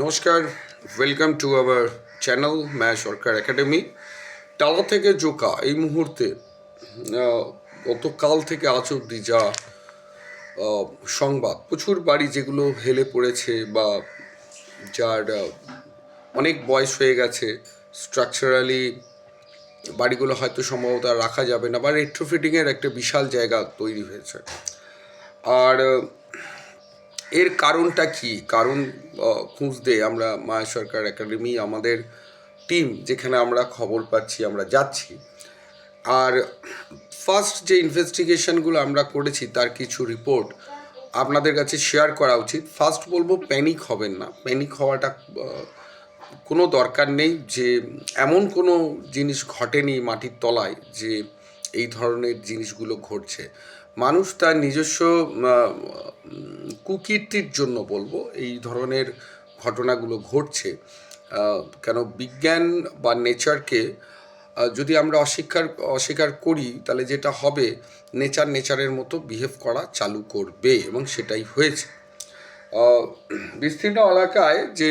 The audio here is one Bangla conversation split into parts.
নমস্কার ওয়েলকাম টু আওয়ার চ্যানেল ম্যাচ সরকার একাডেমি টালা থেকে জোকা, এই মুহূর্তে গতকাল থেকে আজ অব্দি যা সংবাদ, প্রচুর বাড়ি যেগুলো হেলে পড়েছে বা যার অনেক বয়স হয়ে গেছে স্ট্রাকচারালি বাড়িগুলো হয়তো সম্ভবত রাখা যাবে না বা রেট্রোফিটিংয়ের একটা বিশাল জায়গা তৈরি হয়েছে। আর এর কারণটা কি? কারণ খুঁজতে আমরা মায়া সরকার একাডেমি, আমাদের টিম যেখানে আমরা খবর পাচ্ছি, আমরা যাচ্ছি। আর ফার্স্ট যে ইনভেস্টিগেশনগুলো আমরা করেছি, তার কিছু রিপোর্ট আপনাদের কাছে শেয়ার করা উচিত। ফার্স্ট বলব, প্যানিক হবেন না। প্যানিক হওয়াটা কোনো দরকার নেই যে, এমন কোনো জিনিস ঘটেনি মাটির তলায় যে, এই ধরনের জিনিসগুলো ঘটছে। মানুষ তার নিজস্ব কুকীর্তির জন্য বলব, এই ধরনের ঘটনাগুলো ঘটছে। কেন বিজ্ঞান বা নেচারকে যদি আমরা অস্বীকার অস্বীকার করি, তাহলে যেটা হবে, নেচার নেচারের মতো বিহেভ করা চালু করবে, এবং সেটাই হয়েছে। বিস্তীর্ণ এলাকায় যে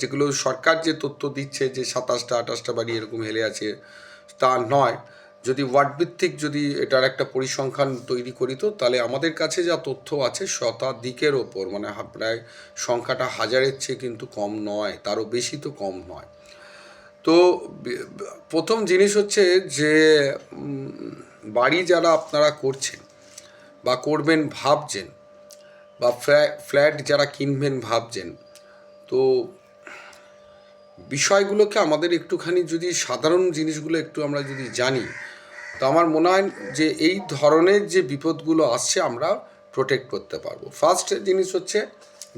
যেগুলো সরকার যে তথ্য দিচ্ছে যে সাতাশটা, আঠাশটা বাড়ি এরকম হেলে আছে, তা নয়। যদি ওয়ার্ড ভিত্তিক যদি এটার একটা পরিসংখ্যান তৈরি করি তো, তাহলে আমাদের কাছে যা তথ্য আছে শতাধিকের ওপর মানে প্রায় সংখ্যাটা হাজারের চেয়ে কিন্তু কম নয়, তারও বেশি তো কম নয়। তো প্রথম জিনিস হচ্ছে যে বাড়ি যারা আপনারা করছেন বা করবেন ভাবছেন বা ফ্ল্যা- ফ্ল্যাট যারা কিনবেন ভাবছেন, তো বিষয়গুলোকে আমাদের একটুখানি যদি সাধারণ জিনিসগুলো একটু আমরা যদি জানি তো আমার মনে হয় যে এই ধরনের যে বিপদগুলো আসছে, আমরা প্রোটেক্ট করতে পারব। ফার্স্ট জিনিস হচ্ছে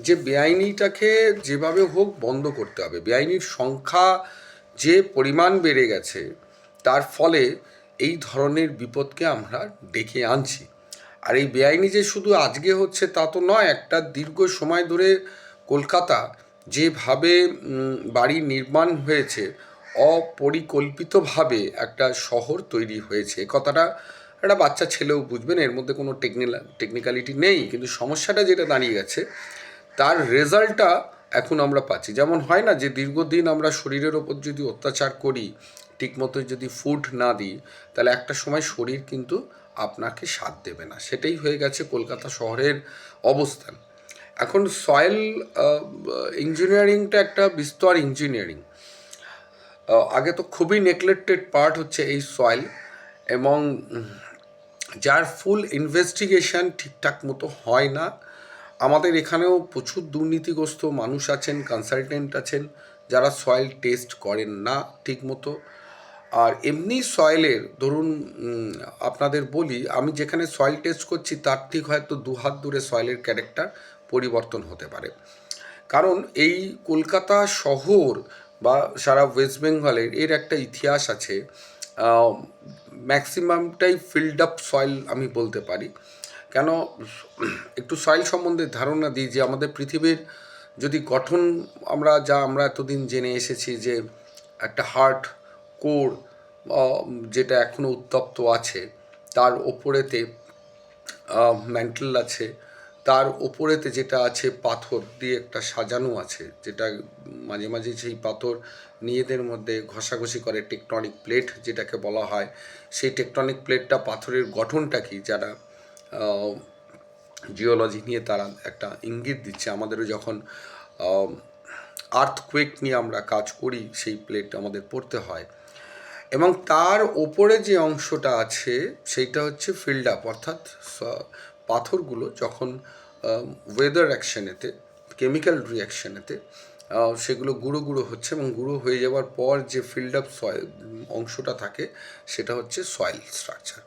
যে বেআইনিটাকে যেভাবে হোক বন্ধ করতে হবে। বেআইনির সংখ্যা যে পরিমাণ বেড়ে গেছে, তার ফলে এই ধরনের বিপদকে আমরা ডেকে আনছি। আর এই বেআইনি যে শুধু আজকে হচ্ছে তা তো নয়, একটা দীর্ঘ সময় ধরে কলকাতা যেভাবে বাড়ি নির্মাণ হয়েছে অপরিকল্পিতভাবে একটা শহর তৈরি হয়েছে। কথাটা একটা বাচ্চা ছেলেও বুঝবেন, এর মধ্যে কোনো টেকনিলা টেকনিক্যালিটি নেই, কিন্তু সমস্যাটা যেটা দাঁড়িয়ে গেছে, তার রেজাল্টটা এখন আমরা পাচ্ছি। যেমন হয় না যে দীর্ঘদিন আমরা শরীরের ওপর যদি অত্যাচার করি, ঠিকমতো যদি ফুড না দিই, তাহলে একটা সময় শরীর কিন্তু আপনাকে সাথ দেবে না। সেটাই হয়ে গেছে কলকাতা শহরের অবস্থান। এখন সয়েল ইঞ্জিনিয়ারিংটা একটা বিস্তর ইঞ্জিনিয়ারিং আগে তো খুবই নেগলেক্টেড পার্ট হচ্ছে এই সয়েল এবং যার ফুল ইনভেস্টিগেশন ঠিকঠাক মতো হয় না। আমাদের এখানেও প্রচুর দুর্নীতিগ্রস্ত মানুষ আছেন কনসালটেন্ট আছেন, যারা সয়েল টেস্ট করেন না ঠিক মতো। আর এমনি সয়েলের ধরুন আপনাদের বলি, আমি যেখানে সয়েল টেস্ট করছি, তার ঠিক হয়তো দু হাত দূরে সয়েলের ক্যারেক্টার পরিবর্তন হতে পারে। কারণ এই কলকাতা শহর বা সারা ওয়েস্ট বেঙ্গলের এর একটা ইতিহাস আছে ম্যাক্সিমামটাই ফিল্ড আপ সয়েল আমি বলতে পারি। কেন, একটু সয়েল সম্বন্ধে ধারণা দিই যে আমাদের পৃথিবীর যদি গঠন আমরা যা, আমরা এতদিন জেনে এসেছি যে একটা হার্ট কোর যেটা এখনও উত্তপ্ত আছে, তার ওপরেতে ম্যান্টেল আছে তার ওপরেতে যেটা আছে পাথর দিয়ে একটা সাজানো আছে, যেটা মাঝে মাঝে সেই পাথর নিজেদের মধ্যে ঘষাঘষি করে টেকটনিক প্লেট যেটাকে বলা হয়, সেই টেকটনিক প্লেটটা পাথরের গঠনটা কি? যারা জিওলজি নিয়ে তারা একটা ইঙ্গিত দিচ্ছে। আমাদেরও যখন আর্থকুয়েক নিয়ে আমরা কাজ করি, সেই প্লেট আমাদের পড়তে হয়। এবং তার ওপরে যে অংশটা আছে, সেইটা হচ্ছে ফিল্ড আপ অর্থাৎ পাথরগুলো যখন ওয়েদার অ্যাকশানেতে কেমিক্যাল রিয়াকশনেতে সেগুলো গুঁড়ো গুঁড়ো হচ্ছে এবং গুঁড়ো হয়ে যাওয়ার পর যে ফিল্ড আপ সয়েল অংশটা থাকে, সেটা হচ্ছে সয়েল স্ট্রাকচার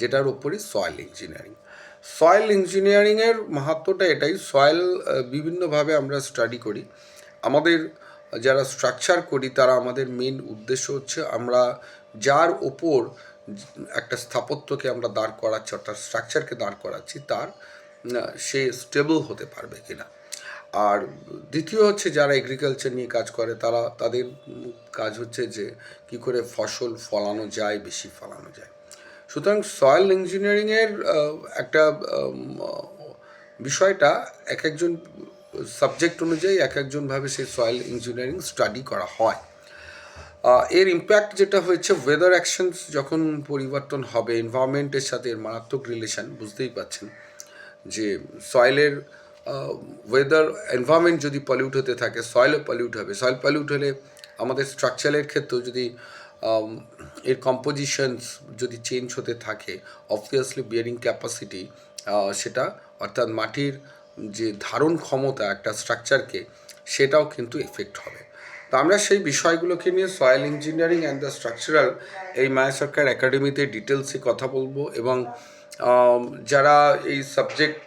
যেটার ওপরই সয়েল ইঞ্জিনিয়ারিং সয়েল ইঞ্জিনিয়ারিংয়ের মাহাত্ম্যটা এটাই সয়েল বিভিন্নভাবে আমরা স্টাডি করি। আমাদের যারা স্ট্রাকচার করি, তারা আমাদের মেন উদ্দেশ্য হচ্ছে আমরা যার ওপর একটা স্থাপত্যকে আমরা দাঁড় করাচ্ছি, অর্থাৎ স্ট্রাকচারকে দাঁড় করাচ্ছি, তার সে স্টেবল হতে পারবে কিনা। আর দ্বিতীয় হচ্ছে যারা এগ্রিকালচার নিয়ে কাজ করে, তারা, তাদের কাজ হচ্ছে যে কি করে ফসল ফলানো যায়, বেশি ফলানো যায়। সুতরাং সয়েল ইঞ্জিনিয়ারিংয়ের একটা বিষয়টা এক একজন সাবজেক্ট অনুযায়ী এক একজনভাবে সেই সয়েল ইঞ্জিনিয়ারিং স্টাডি করা হয়। এর ইম্প্যাক্ট যেটা হয়েছে ওয়েদার অ্যাকশনস যখন পরিবর্তন হবে এনভায়রনমেন্টের সাথে এর মারাত্মক রিলেশন বুঝতেই পাচ্ছেন যে সয়েলের ওয়েদার এনভায়রনমেন্ট যদি পলিউট হতে থাকে সয়েলও পলিউট হবে। সয়েল পলিউট হলে আমাদের স্ট্রাকচারের ক্ষেত্রেও যদি এর কম্পোজিশনস যদি চেঞ্জ হতে থাকে অবভিয়াসলি বিয়ারিং ক্যাপাসিটি সেটা, অর্থাৎ মাটির যে ধারণ ক্ষমতা একটা স্ট্রাকচারকে সেটাও কিন্তু এফেক্ট হবে। তো আমরা সেই বিষয়গুলোকে নিয়ে soil engineering and the structural এই মায়া সরকার একাডেমিতে ডিটেলসে কথা বলব এবং যারা এই সাবজেক্ট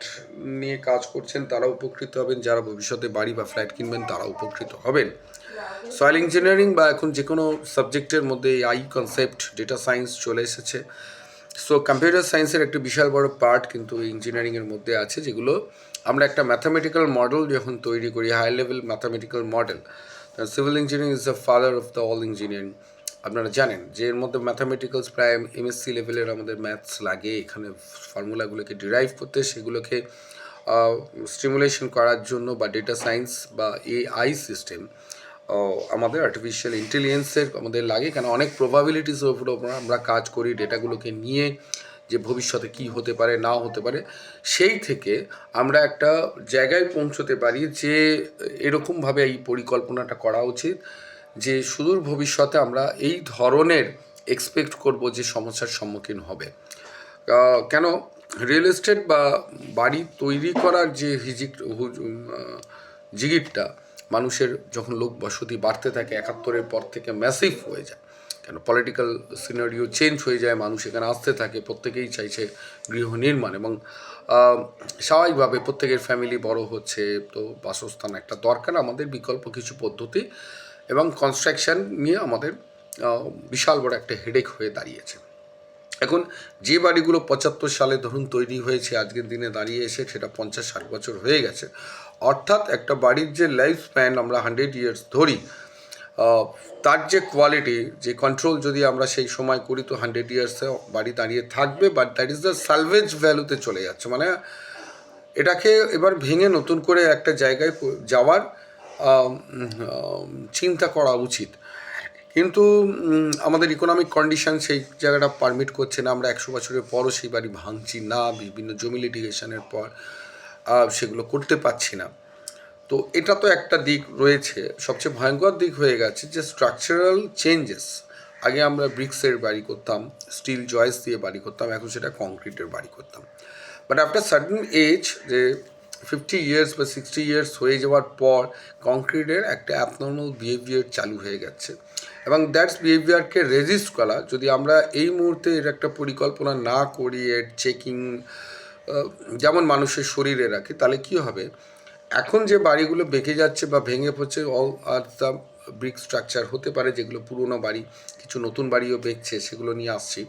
নিয়ে কাজ করছেন তারা উপকৃত হবেন, যারা ভবিষ্যতে বাড়ি বা ফ্ল্যাট কিনবেন তারা উপকৃত হবেন। সয়েল ইঞ্জিনিয়ারিং বা এখন যে কোনো সাবজেক্টের মধ্যে এই আই কনসেপ্ট ডেটা সায়েন্স চলে এসেছে। সো কম্পিউটার সায়েন্সের একটা বিশাল বড় পার্ট কিন্তু ইঞ্জিনিয়ারিংয়ের মধ্যে আছে, যেগুলো আমরা একটা ম্যাথামেটিক্যাল মডেল যখন তৈরি করি high level mathematical model civil engineering is the father of the all engineering আপনারা জানেন যে এর মধ্যে ম্যাথামেটিক্যালস প্রায় এমএসসি লেভেলের আমাদের ম্যাথস লাগে। এখানে ফর্মুলাগুলোকে ডিরাইভ করতে সেগুলোকে স্টিমুলেশন করার জন্য বা ডেটা সায়েন্স বা এআই সিস্টেম আমাদের আর্টিফিশিয়াল ইন্টেলিজেন্সের আমাদের লাগে। কেন? অনেক প্রবাবিলিটিসের উপর আমরা কাজ করি ডেটাগুলোকে নিয়ে। যে ভবিষ্যতে কি হতে পারে না হতে পারে, সেই থেকে আমরা একটা জায়গায় পৌঁছতে পারি যে এরকমভাবে এই পরিকল্পনাটা করা উচিত যে সুদূর ভবিষ্যতে আমরা এই ধরনের এক্সপেক্ট করব যে সমস্যার সম্মুখীন হবে। কেন? রিয়েল এস্টেট বা বাড়ি তৈরি করার যে হিজিক জিগিরটা মানুষের যখন লোক বসতি বাড়তে থাকে, একাত্তরের পর থেকে ম্যাসিভ হয়ে যায়। কেন? পলিটিক্যাল সিনারিও চেঞ্জ হয়ে যায়, মানুষ এখানে আসতে থাকে, প্রত্যেকেই চাইছে গৃহ নির্মাণ এবং স্বাভাবিকভাবে প্রত্যেকের ফ্যামিলি বড় হচ্ছে, তো বাসস্থান একটা দরকার, আমাদের বিকল্প কিছু পদ্ধতি এবং কনস্ট্রাকশন নিয়ে আমাদের বিশাল বড় একটা হেডেক হয়ে দাঁড়িয়েছে। এখন যে বাড়িগুলো পঁচাত্তর সালে ধরুন তৈরি হয়েছে, আজকের দিনে দাঁড়িয়ে এসে সেটা পঞ্চাশ ষাট বছর হয়ে গেছে, অর্থাৎ একটা বাড়ির যে লাইফ স্প্যান আমরা হান্ড্রেড ইয়ার্স ধরি তার যে কোয়ালিটি যে কন্ট্রোল যদি আমরা সেই সময় করি তো হান্ড্রেড ইয়ার্সে বাড়ি দাঁড়িয়ে থাকবে but that is the salvage ভ্যালুতে চলে যাচ্ছে। মানে এটাকে এবার ভেঙে নতুন করে একটা জায়গায় যাওয়ার চিন্তা করা উচিত। কিন্তু আমাদের ইকোনমিক কন্ডিশন সেই জায়গাটা পারমিট করছে না। আমরা একশো বছরের পরও সেই বাড়ি ভাঙছি না, বিভিন্ন জমি লিটিগেশনের পর সেগুলো করতে পারছি না। তো এটা তো একটা দিক রয়েছে, সবচেয়ে ভয়ঙ্কর দিক হয়ে গেছে যে স্ট্রাকচারাল চেঞ্জেস আগে আমরা ব্রিক্সের বাড়ি করতাম স্টিল জয়েস দিয়ে বাড়ি করতাম, এখন সেটা কংক্রিটের বাড়ি করতাম। বাট আফটার সার্টেন এজ যে ফিফটি ইয়ার্স বা সিক্সটি ইয়ার্স হয়ে যাওয়ার পর কংক্রিটের একটা অ্যাবনর্মাল বিহেভিয়ার চালু হয়ে গেছে। এবং দ্যাটস বিহেভিয়ারকে রেজিস্ট করা, যদি আমরা এই মুহূর্তে এর একটা পরিকল্পনা না করি, এর চেকিং যেমন মানুষের শরীরে রাখে, তাহলে কি হবে? এখন যে বাড়িগুলো বেঁকে যাচ্ছে বা ভেঙে পড়ছে all are the brick structure হতে পারে, যেগুলো পুরনো বাড়ি, কিছু নতুন বাড়িও বেঁকছে, সেগুলো নিয়ে আসছি।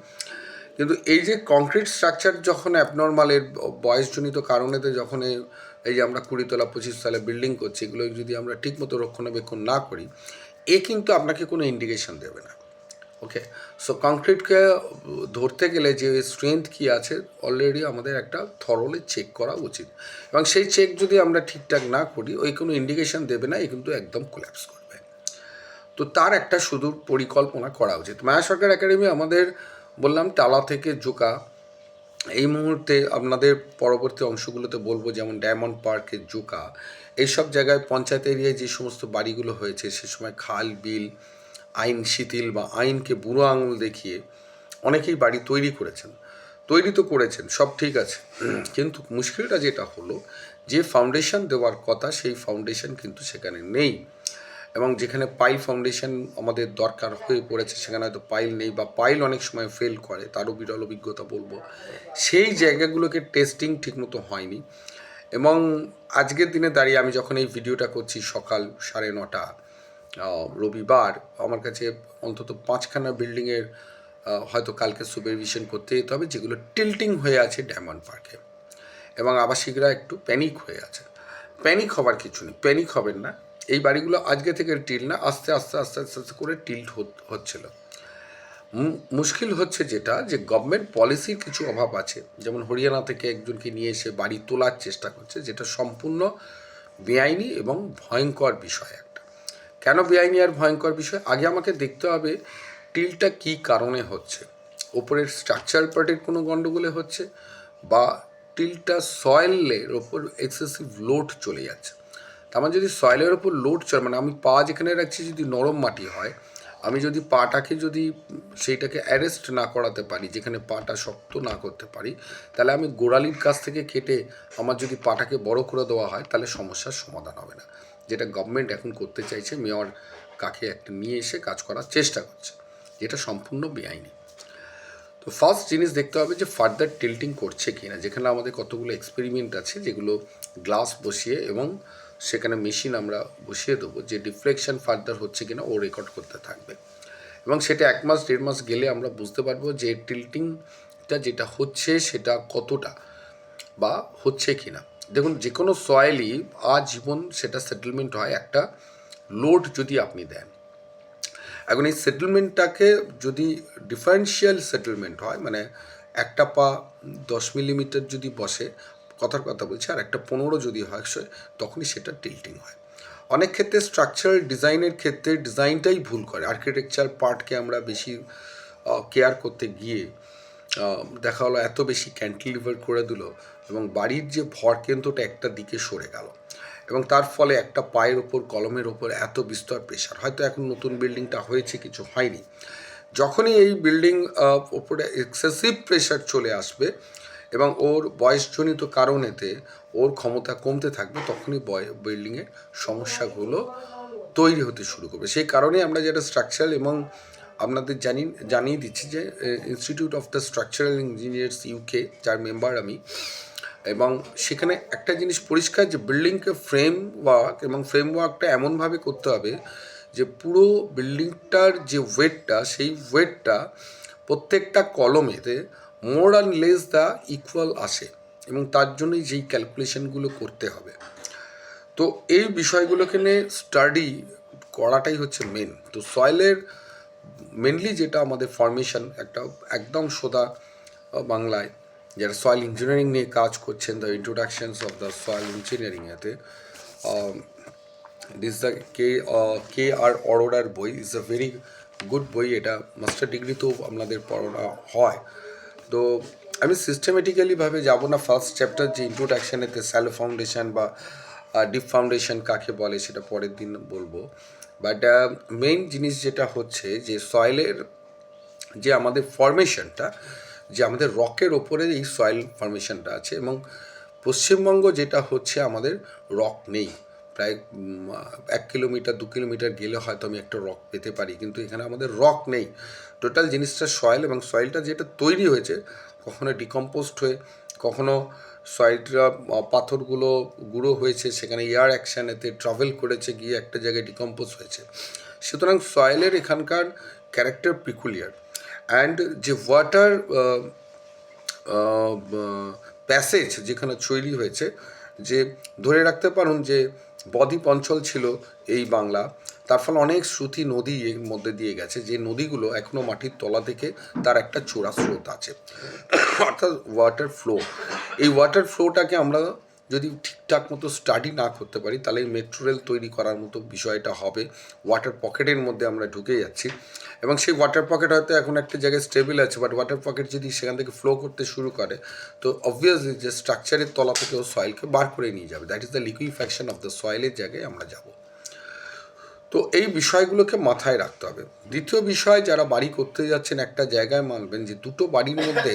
কিন্তু এই যে কংক্রিট স্ট্রাকচার যখন অ্যাবনর্মালের বয়সজনিত কারণেতে যখন এই- যে আমরা কুড়িতলা পঁচিশ সালে বিল্ডিং করছি, এগুলো যদি আমরা ঠিকমতো রক্ষণাবেক্ষণ না করি, এ কিন্তু আপনাকে কোনো ইন্ডিকেশন দেবে না। ওকে সো কংক্রিটকে ধরতে গেলে যে স্ট্রেংথ কী আছে অলরেডি আমাদের একটা থরলে চেক করা উচিত। এবং সেই চেক যদি আমরা ঠিকঠাক না করি, ওই কোনো ইন্ডিকেশন দেবে না, এ কিন্তু একদম কোল্যাপস করবে। তো তার একটা সুদূর পরিকল্পনা করা উচিত। মায়া সরকার একাডেমি আমাদের বললাম, টালা থেকে জোকা। এই মুহূর্তে আপনাদের পরবর্তী অংশগুলোতে বলব, যেমন ডায়মন্ড পার্কের জোকা। এইসব জায়গায় পঞ্চায়েত এরিয়ায় যে সমস্ত বাড়িগুলো হয়েছে, সে সময় খাল, বিল আইন শিথিল বা আইনকে বুড়ো আঙুল দেখিয়ে অনেকেই বাড়ি তৈরি করেছেন। তৈরি তো করেছেন, সব ঠিক আছে। কিন্তু মুশকিলটা যেটা হলো, যে ফাউন্ডেশন দেওয়ার কথা, সেই ফাউন্ডেশন কিন্তু সেখানে নেই। এবং যেখানে পাইল ফাউন্ডেশন আমাদের দরকার হয়ে পড়েছে, সেখানে হয়তো পাইল নেই বা পাইল অনেক সময় ফেল করে, তারও বিরল অভিজ্ঞতা বলব। সেই জায়গাগুলোকে টেস্টিং ঠিকমতো হয়নি। এবং আজকের দিনে দাঁড়িয়ে আমি যখন এই ভিডিওটা করছি সকাল সাড়ে নটা রবিবার আমার কাছে অন্তত পাঁচখানা বিল্ডিংয়ের হয়তো কালকে সুপারভিশন করতে যেতে হবে, যেগুলো টিল্টিং হয়ে আছে ডায়মন্ড পার্কে এবং আবাসিকরা একটু প্যানিক হয়ে আছে। প্যানিক হবার কিছু নেই প্যানিক হবেন না। এই বাড়িগুলো আজকে থেকে টিল না, আস্তে আস্তে আস্তে আস্তে আস্তে করে টিল্ট হচ্ছিল। মুশকিল হচ্ছে যেটা, যে গভর্নমেন্ট পলিসির কিছু অভাব আছে। যেমন হরিয়ানা থেকে একজনকে নিয়ে এসে বাড়ি তোলার চেষ্টা করছে, যেটা সম্পূর্ণ বেআইনি এবং ভয়ঙ্কর বিষয় কেন বেআইনি আর ভয়ঙ্কর বিষয়? আগে আমাকে দেখতে হবে টিলটা কী কারণে হচ্ছে। ওপরের স্ট্রাকচার পার্টের কোনো গণ্ডগোলে হচ্ছে বা টিলটা সয়েলের ওপর এক্সেসিভ লোড চলে যাচ্ছে। তার মানে যদি সয়েলের ওপর লোড চলে মানে আমি পা যেখানে রাখছি যদি নরম মাটি হয়, আমি যদি পাটাকে যদি সেইটাকে অ্যারেস্ট না করাতে পারি, যেখানে পাটা শক্ত না করতে পারি, তাহলে আমি গোড়ালির কাছ থেকে কেটে আমার যদি পাটাকে বড় করে দেওয়া হয়, তাহলে সমস্যার সমাধান হবে না। যেটা গভর্নমেন্ট এখন করতে চাইছে মেয়র কাকে একটা নিয়ে এসে কাজ করার চেষ্টা করছে, যেটা সম্পূর্ণ বেআইনি। তো ফার্স্ট জিনিস দেখতে হবে যে ফার্দার টিল্টিং করছে কি না যেখানে আমাদের কতগুলো এক্সপেরিমেন্ট আছে, যেগুলো গ্লাস বসিয়ে এবং সেখানে মেশিন আমরা বসিয়ে দেবো, যে ডিফ্লেকশন ফার্দার হচ্ছে কিনা ও রেকর্ড করতে থাকবে। এবং সেটা এক মাস, দেড় মাস গেলে আমরা বুঝতে পারব যে টিল্টিংটা যেটা হচ্ছে সেটা কতটা বা হচ্ছে কি না দেখুন যে কোনো সয়েলই আজীবন সেটা সেটেলমেন্ট হয়। একটা লোড যদি আপনি দেন। এখন এই সেটেলমেন্টটাকে যদি ডিফারেন্সিয়াল সেটেলমেন্ট হয় মানে একটা পা দশ মিলিমিটার যদি বসে, কথার কথা বলছি, আর একটা পনেরো যদি হয় তখনই সেটা টিল্টিং হয়। অনেক ক্ষেত্রে স্ট্রাকচারাল ডিজাইনের ক্ষেত্রে ডিজাইনটাই ভুল করে। আর্কিটেকচার পার্টকে আমরা বেশি কেয়ার করতে গিয়ে দেখা হলো এত বেশি ক্যান্টিলিভার করে দিল এবং বাড়ির যে ভর কেন্দ্রটা একটা দিকে সরে গেল। এবং তার ফলে একটা পায়ের ওপর, কলমের ওপর এত বিস্তর প্রেশার হয়তো এখন নতুন বিল্ডিংটা হয়েছে, কিছু হয়নি। যখনই এই বিল্ডিং ওপরে এক্সেসিভ প্রেশার চলে আসবে এবং ওর বয়সজনিত কারণেতে ওর ক্ষমতা কমতে থাকবে, তখনই বয় বিল্ডিংয়ের সমস্যাগুলো তৈরি হতে শুরু করবে। সেই কারণে আমরা যেটা স্ট্রাকচারাল এবং আপনাদের জানি জানিয়ে দিচ্ছি যে institute of the structural engineers UK যার মেম্বার আমি, এবং সেখানে একটা জিনিস পরিষ্কার যে বিল্ডিংকে ফ্রেম ওয়ার্ক এবং ফ্রেম ওয়ার্কটা এমনভাবে করতে হবে যে পুরো বিল্ডিংটার যে ওয়েটটা সেই ওয়েটটা প্রত্যেকটা কলমেতে more and less the equal আসে এবং তার জন্যই যেই ক্যালকুলেশনগুলো করতে হবে। তো এই বিষয়গুলোকে নিয়ে স্টাডি করাটাই হচ্ছে মেন তো সয়েলের মেনলি যেটা আমাদের ফর্মেশন একটা একদম সোদা বাংলায়, যারা সয়েল ইঞ্জিনিয়ারিং নিয়ে কাজ করছেন the introductions of the soil engineering এতে this the K K R অরোরার বই ইজ আ ভেরি গুড বই, এটা মাস্টার ডিগ্রিতেও আপনাদের পড়ানো হয়। তো আমি সিস্টেমেটিক্যালিভাবে যাব না ফার্স্ট চ্যাপ্টার যে ইন্ট্রোডাকশানেতে স্যালো ফাউন্ডেশন বা ডিপ ফাউন্ডেশন কাকে বলে, সেটা পরের দিন বলব। বাট মেইন জিনিস যেটা হচ্ছে যে সয়েলের যে আমাদের ফরমেশনটা যে আমাদের রকের ওপরে এই সয়েল ফরমেশনটা আছে এবং পশ্চিমবঙ্গ যেটা হচ্ছে আমাদের রক নেই। প্রায় এক কিলোমিটার, দু কিলোমিটার গেলে হয়তো আমি একটা রক পেতে পারি, কিন্তু এখানে আমাদের রক নেই। টোটাল জিনিসটা সয়েল এবং সয়েলটা যেটা তৈরি হয়েছে, কখনো ডিকম্পোস্ট হয়ে, কখনো আহ, পাথরগুলো গুঁড়ো হয়েছে সেখানে এয়ার অ্যাকশানেতে ট্রাভেল করেছে গিয়ে একটা জায়গায় ডিকম্পোজ হয়েছে। সুতরাং সয়েলের এখানকার ক্যারেক্টার পিকুলিয়ার অ্যান্ড যে ওয়াটার প্যাসেজ যেখানে তৈরি হয়েছে যে ধরে রাখতে পারুন যে বদ্বীপ অঞ্চল ছিল এই বাংলা তার ফলে অনেক শ্রুতি নদী এর মধ্যে দিয়ে গেছে, যে নদীগুলো এখনও মাটির তলা থেকে তার একটা চোরা স্রোত আছে। অর্থাৎ ওয়াটার ফ্লো এই ওয়াটার ফ্লোটাকে আমরা যদি ঠিকঠাক মতো স্টাডি না করতে পারি, তাহলে এই মেট্রো রেল তৈরি করার মতো বিষয়টা হবে। ওয়াটার পকেটের মধ্যে আমরা ঢুকে যাচ্ছি। এবং সেই ওয়াটার পকেট হয়তো এখন একটা জায়গায় স্টেবল আছে বাট ওয়াটার পকেট যদি সেখান থেকে ফ্লো করতে শুরু করে, তো অবভিয়াসলি যে স্ট্রাকচারের তলা থেকে ও সয়েলকে বার করে নিয়ে যাবে। That is the liquefaction of the সয়েলের জায়গায় আমরা যাব। তো এই বিষয়গুলোকে মাথায় রাখতে হবে। দ্বিতীয় বিষয়, যারা বাড়ি করতে যাচ্ছেন, একটা জায়গায় মানবেন যে দুটো বাড়ির মধ্যে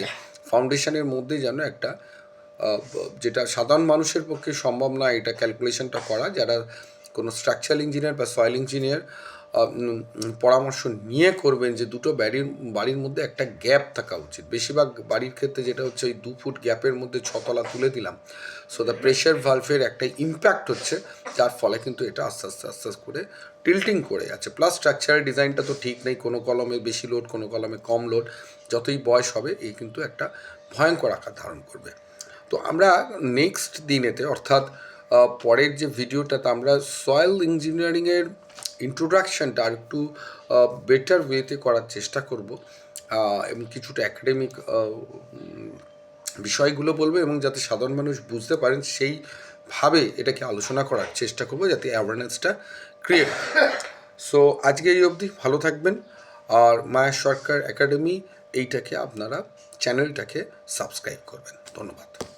ফাউন্ডেশনের মধ্যে যেন একটা যেটা সাধারণ মানুষের পক্ষে সম্ভব না, এটা ক্যালকুলেশনটা করা। যারা কোনো স্ট্রাকচারাল ইঞ্জিনিয়ার বা সয়েল ইঞ্জিনিয়ার পরামর্শ নিয়ে করবেন যে দুটো বাড়ির বাড়ির মধ্যে একটা গ্যাপ থাকা উচিত। বেশিরভাগ বাড়ির ক্ষেত্রে যেটা হচ্ছে ওই দু ফুট গ্যাপের মধ্যে ছতলা তুলে দিলাম। সো দ্য প্রেশার ভালভের একটা ইম্প্যাক্ট হচ্ছে, যার ফলে কিন্তু এটা আস্তে আস্তে আস্তে আস্তে করে টিল্টিং করে যাচ্ছে। প্লাস স্ট্রাকচারের ডিজাইনটা তো ঠিক নেই, কোনো কলমে বেশি লোড কোনো কলমে কম লোড যতই বয়স হবে এই কিন্তু একটা ভয়ঙ্কর আকার ধারণ করবে। তো আমরা নেক্সট দিনেতে, অর্থাৎ পরের যে ভিডিওটাতে আমরা সয়েল ইঞ্জিনিয়ারিংয়ের ইন্ট্রোডাকশনটা আর একটু বেটার ওয়েতে করার চেষ্টা করব এবং কিছুটা অ্যাকাডেমিক বিষয়গুলো বলব এবং যাতে সাধারণ মানুষ বুঝতে পারেন সেই ভাবে এটাকে আলোচনা করার চেষ্টা করব যাতে অ্যাওয়ারনেসটা ক্রিয়েট সো আজকে এই অবধি ভালো থাকবেন আর মায়া সরকার একাডেমি এইটাকে আপনারা চ্যানেলটাকে সাবস্ক্রাইব করবেন। ধন্যবাদ।